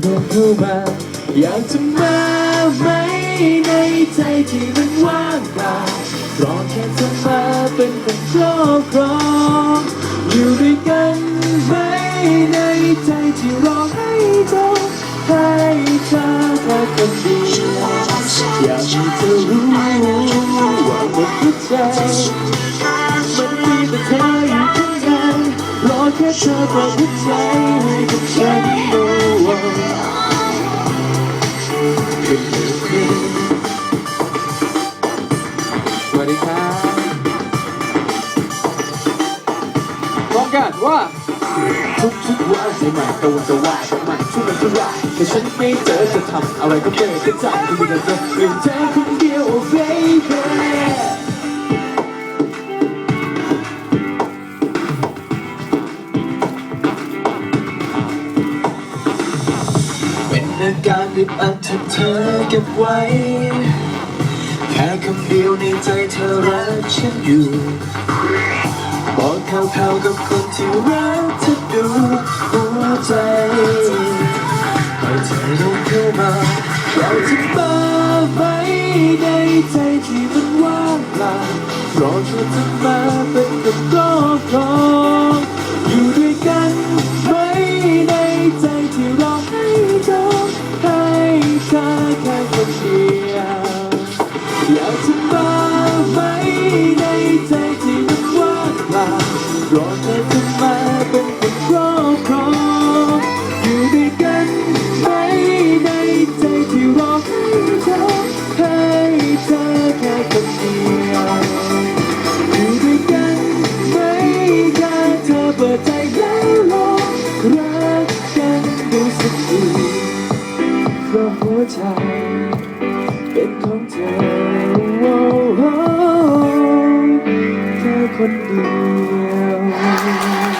เดินเข้ามาอยากจะมาไหมในใจที่มันว่างเปล่ารอแค่เธอมาเป็นคนครอบครองอยู่ด้วยกันไหมในใจที่รอให้เธอให้เธอแค่คนเดียวอยากให้เธอรู้ว่าหมดหัวใจมันมีแต่เธออยู่ข้างในรอแค่เธอเปิดหัวใจให้กับฉัน กันว่าทุกทุกวันใหม่ตะวันจะว่าแต่มันช่วยมันจะร้ายแต่ฉันไม่เจอจะทำอะไรก็ไม่กระจายที่มีแต่เธอเพียงเธอคนเดียว oh baby เป็นอาการอึดอัดที่เธอเก็บไว้ แค่คำเดียวในใจเธอรักฉันอยู่ บอกข่าวๆกับคนที่รักเธอดูหัวใจให้เธอลงเข้ามาเราจะมาไว้ในใจที่มันว่างเปล่ารอเธอจะมาเป็นกับรอบรอ คนเดียว